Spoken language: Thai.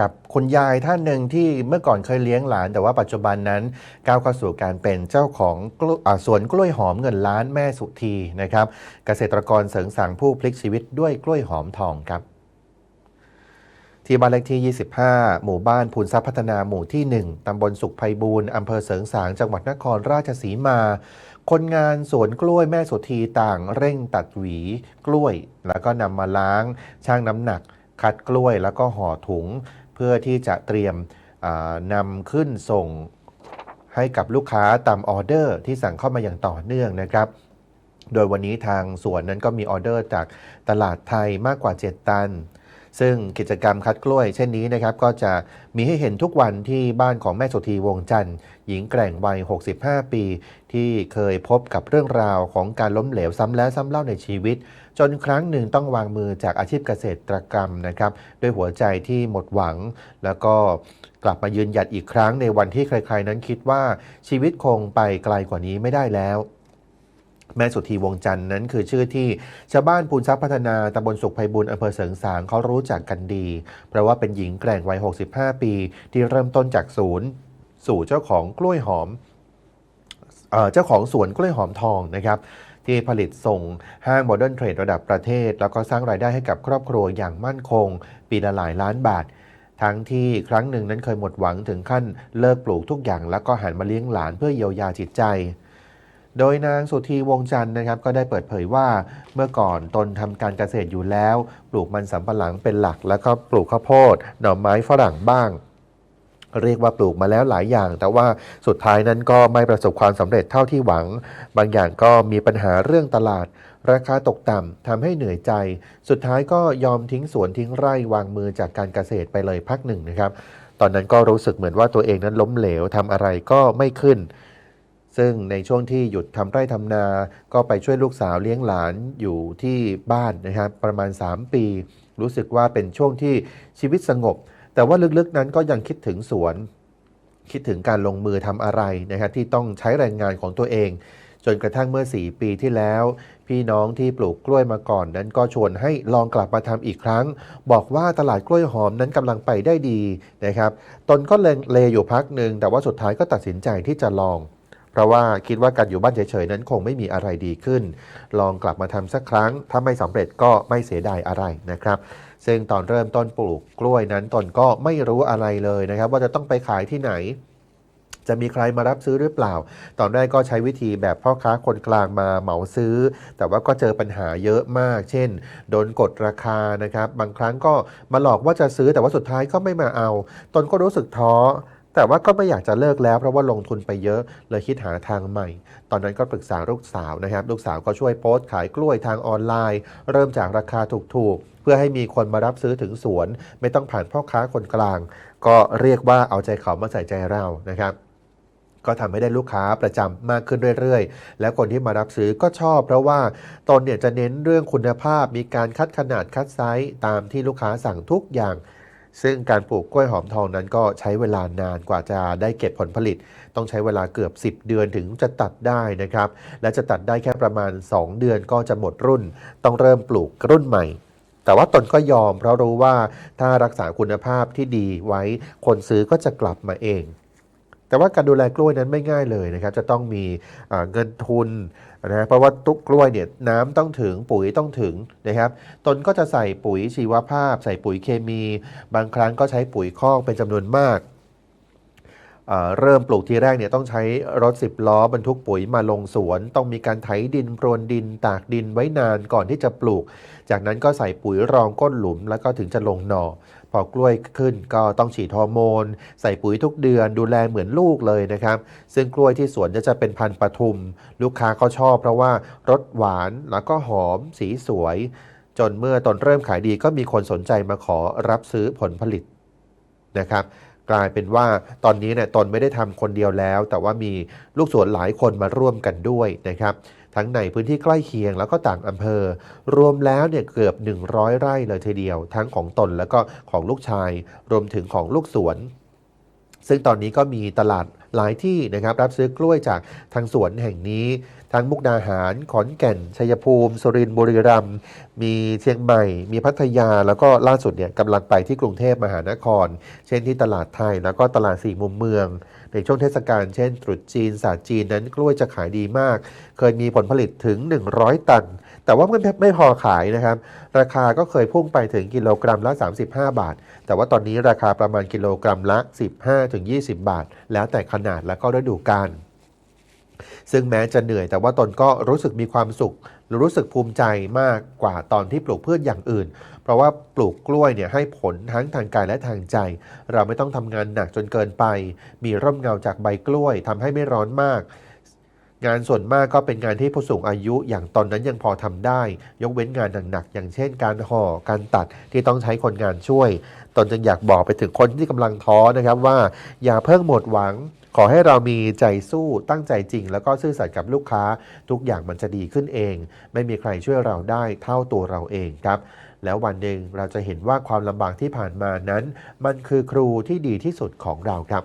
กับคุณยายท่านหนึ่งที่เมื่อก่อนเคยเลี้ยงหลาน แต่ว่าปัจจุบันนั้นก้าวเข้าสู่การเป็นเจ้าของอสวนกล้วยหอมเงินล้านแม่สุธีนะครับเกษตรกรเสริงสางผู้พลิกชีวิตด้วยกล้วยหอมทองครับ ที่บ้านเลขที่ 25 หมู่บ้านพูนทรัพย์พัฒนาหมู่ที่ 1 ตำบลสุขไพบูรณ์อำเภอเสริงสางจังหวัดนครราชสีมา คนงานสวนกล้วยแม่สุธีต่างเร่งตัดหวี กล้วย แล้วก็นำมาล้างชั่งน้ำหนัก คัดกล้วยแล้วก็ห่อถุง เพื่อที่จะเตรียมนำขึ้นส่งให้กับลูกค้าตามออเดอร์ที่สั่งเข้ามาอย่างต่อเนื่องนะครับ โดยวันนี้ทางสวนนั้นก็มีออเดอร์จากตลาดไทยมากกว่า 7 ตัน ซึ่งกิจกรรมคัดกล้วย เช่นนี้นะครับก็จะมีให้เห็นทุกวันที่บ้านของแม่สุธีวงจันทร์ หญิงแกร่งวัย 65 ปี ที่เคยพบกับเรื่องราวของการล้มเหลวซ้ำแล้วซ้ำเล่าในชีวิต จนครั้งหนึ่งต้องวางมือจากอาชีพเกษตรกรรมนะครับด้วยหัวใจที่หมดหวัง แล้วก็กลับมายืนหยัดอีกครั้งในวันที่ใครๆนั้นคิดว่าชีวิตคงไปไกลกว่านี้ไม่ได้แล้ว แม่สุธีวงจันทร์นั้นคือชื่อที่ชาวบ้านปูนทรัพย์พัฒนาตำบลสุขไพบุญอำเภอเสริงสางเขารู้จักกันดี เพราะว่าเป็นหญิงแกร่งวัย 65 ปี ที่เริ่มต้นจากศูนย์สู่เจ้าของกล้วยหอมเอเจ้าของสวนกล้วยหอมทองนะครับที่ผลิตส่งห้างโมเดิร์นเทรดระดับประเทศ แล้วก็สร้างรายได้ให้กับครอบครัวอย่างมั่นคง ปีละหลายล้านบาท ทั้งที่ครั้งหนึ่งนั้นเคยหมดหวังถึงขั้นเลิกปลูกทุกอย่าง แล้วก็หันมาเลี้ยงหลานเพื่อเยียวยาจิตใจ โดยนางสุธีวงจันทร์นะครับก็ได้เปิดเผยว่าเมื่อก่อนตนทำการเกษตรอยู่แล้ว ปลูกมันสำปะหลังเป็นหลัก แล้วก็ปลูกข้าวโพด หน่อไม้ฝรั่งบ้างเรียกว่าปลูกมาแล้วหลายอย่าง แต่ว่าสุดท้ายนั้นก็ไม่ประสบความสำเร็จเท่าที่หวัง บางอย่างก็มีปัญหาเรื่องตลาด ราคาตกต่ำทำให้เหนื่อยใจ สุดท้ายก็ยอมทิ้งสวนทิ้งไร่วางมือจากการเกษตรไปเลยพักหนึ่งนะครับ ตอนนั้นก็รู้สึกเหมือนว่าตัวเองนั้นล้มเหลวทำอะไรก็ไม่ขึ้น ซึ่งในช่วงที่หยุดทำไร่ทำนา ก็ไปช่วยลูกสาวเลี้ยงหลานอยู่ที่บ้านนะครับประมาณ 3 ปี รู้สึกว่าเป็นช่วงที่ชีวิตสงบ แต่ว่าลึกๆนั้นก็ยังคิดถึงสวน คิดถึงการลงมือทำอะไรนะครับที่ต้องใช้แรงงานของตัวเอง จนกระทั่งเมื่อ 4 ปีที่แล้ว พี่น้องที่ปลูกกล้วยมาก่อนนั้นก็ชวนให้ลองกลับมาทำอีกครั้ง บอกว่าตลาดกล้วยหอมนั้นกำลังไปได้ดีนะครับตนก็เลงเลอยู่พักหนึ่งแต่ว่าสุดท้ายก็ตัดสินใจที่จะลอง เพราะว่าคิดว่าการอยู่บ้านเฉยๆนั้นคงไม่มีอะไรดีขึ้น ลองกลับมาทำสักครั้ง ถ้าไม่สำเร็จก็ไม่เสียดายอะไรนะครับซึ่งตอนเริ่มต้นปลูกกล้วยนั้นตนก็ไม่รู้อะไรเลยนะครับ ว่าจะต้องไปขายที่ไหน จะมีใครมารับซื้อหรือเปล่า ตอนแรกก็ใช้วิธีแบบพ่อค้าคนกลางมาเหมาซื้อ แต่ว่าก็เจอปัญหาเยอะมาก เช่น โดนกดราคานะครับ บางครั้งก็มาหลอกว่าจะซื้อแต่ว่าสุดท้ายก็ไม่มาเอา ตนก็รู้สึกท้อ แต่ว่าก็ไม่อยากจะเลิกแล้ว เพราะว่าลงทุนไปเยอะเลยคิดหาทางใหม่ ตอนนั้นก็ปรึกษาลูกสาวนะครับ ลูกสาวก็ช่วยโพสต์ขายกล้วยทางออนไลน์ เริ่มจากราคาถูกๆ เพื่อให้มีคนมารับซื้อถึงสวน ไม่ต้องผ่านพ่อค้าคนกลาง ก็เรียกว่าเอาใจเขามาใส่ใจเรานะครับก็ทำให้ได้ลูกค้าประจำมากขึ้นเรื่อยๆ และคนที่มารับซื้อก็ชอบ เพราะว่าตนเนี่ยจะเน้นเรื่องคุณภาพ มีการคัดขนาดคัดไซส์ตามที่ลูกค้าสั่งทุกอย่าง ซึ่งการปลูกกล้วยหอมทองนั้นก็ใช้เวลานานกว่าจะได้เก็บผลผลิต ต้องใช้เวลาเกือบ 10 เดือนถึงจะตัดได้นะครับ และจะตัดได้แค่ประมาณ 2 เดือนก็จะหมดรุ่น ต้องเริ่มปลูกรุ่นใหม่ แต่ว่าตนก็ยอมเพราะรู้ว่าถ้ารักษาคุณภาพที่ดีไว้คนซื้อก็จะกลับมาเอง แต่ว่าการดูแลกล้วยนั้นไม่ง่ายเลยนะครับ จะต้องมีเงินทุน นะเพราะว่าตุ๊กกล้วยเนี่ยน้ำต้องถึงปุ๋ยต้องถึงนะครับ ตนก็จะใส่ปุ๋ยชีวภาพ ใส่ปุ๋ยเคมี บางครั้งก็ใช้ปุ๋ยคอกเป็นจำนวนมาก เริ่มปลูกทีแรกเนี่ยต้องใช้รถ10ล้อบรรทุกปุ๋ยมาลงสวน ต้องมีการไถดินโปรนดิน ตากดินไว้นานก่อนที่จะปลูก จากนั้นก็ใส่ปุ๋ยรองก้นหลุมแล้วก็ถึงจะลงหน่อ พอกล้วยขึ้นก็ต้องฉีดฮอร์โมน ใส่ปุ๋ยทุกเดือนดูแลเหมือนลูกเลยนะครับ ซึ่งกล้วยที่สวนจะจะเป็นพันธุ์ปทุม ลูกค้าก็ชอบเพราะว่ารสหวานแล้วก็หอม สีสวย จนเมื่อตอนเริ่มขายดีก็มีคนสนใจมาขอรับซื้อผลผลิตนะครับ กลายเป็นว่าตอนนี้เนี่ยตนไม่ได้ทำคนเดียวแล้ว แต่ว่ามีลูกสวนหลายคนมาร่วมกันด้วยนะครับ ทั้งในพื้นที่ใกล้เคียงแล้วก็ต่างอำเภอ รวมแล้วเนี่ยเกือบ 100 ไร่เลยทีเดียว ทั้งของตนแล้วก็ของลูกชาย รวมถึงของลูกสวน ซึ่งตอนนี้ก็มีตลาด หลายที่นะครับรับซื้อกล้วยจากทางสวนแห่งนี้ทั้งมุกดาหาร ขอนแก่น ชัยภูมิ สุรินทร์บุรีรัมย์มีเชียงใหม่ มีพัทยา แล้วก็ล่าสุดเนี่ยกำลังไปที่กรุงเทพมหานคร เช่นที่ตลาดไทย แล้วก็ตลาดสี่มุมเมือง ในช่วงเทศกาล เช่นตรุษจีนศาสตร์จีนนั้นกล้วยจะขายดีมาก เคยมีผลผลิตถึง 100 ตัน แต่ว่ามันไม่พอขายนะครับ ราคาก็เคยพุ่งไปถึงกิโลกรัมละ 35 บาท แต่ว่าตอนนี้ราคาประมาณกิโลกรัมละ 15-20 บาท แล้วแต่ขนาดและก็ฤดูกาลซึ่งแม้จะเหนื่อยแต่ว่าตนก็รู้สึกมีความสุข รู้สึกภูมิใจมากกว่าตอนที่ปลูกพืชอย่างอื่น เพราะว่าปลูกกล้วยเนี่ยให้ผลทั้งทางกายและทางใจ เราไม่ต้องทำงานหนักจนเกินไป มีร่มเงาจากใบกล้วยทำให้ไม่ร้อนมาก งานส่วนมากก็เป็นงานที่ผู้สูงอายุอย่างตอนนั้นยังพอทำได้ ยกเว้นงานหนักๆอย่างเช่น การห่อการตัดที่ต้องใช้คนงานช่วย ตนจึงอยากบอกไปถึงคนที่กำลังท้อนะครับว่า อย่าเพิ่งหมดหวัง ขอให้เรามีใจสู้ตั้งใจจริง แล้วก็ซื่อสัตย์กับลูกค้า ทุกอย่างมันจะดีขึ้นเอง ไม่มีใครช่วยเราได้เท่าตัวเราเองครับแล้ววันหนึ่งเราจะเห็นว่าความลำบากที่ผ่านมานั้น มันคือครูที่ดีที่สุดของเราครับ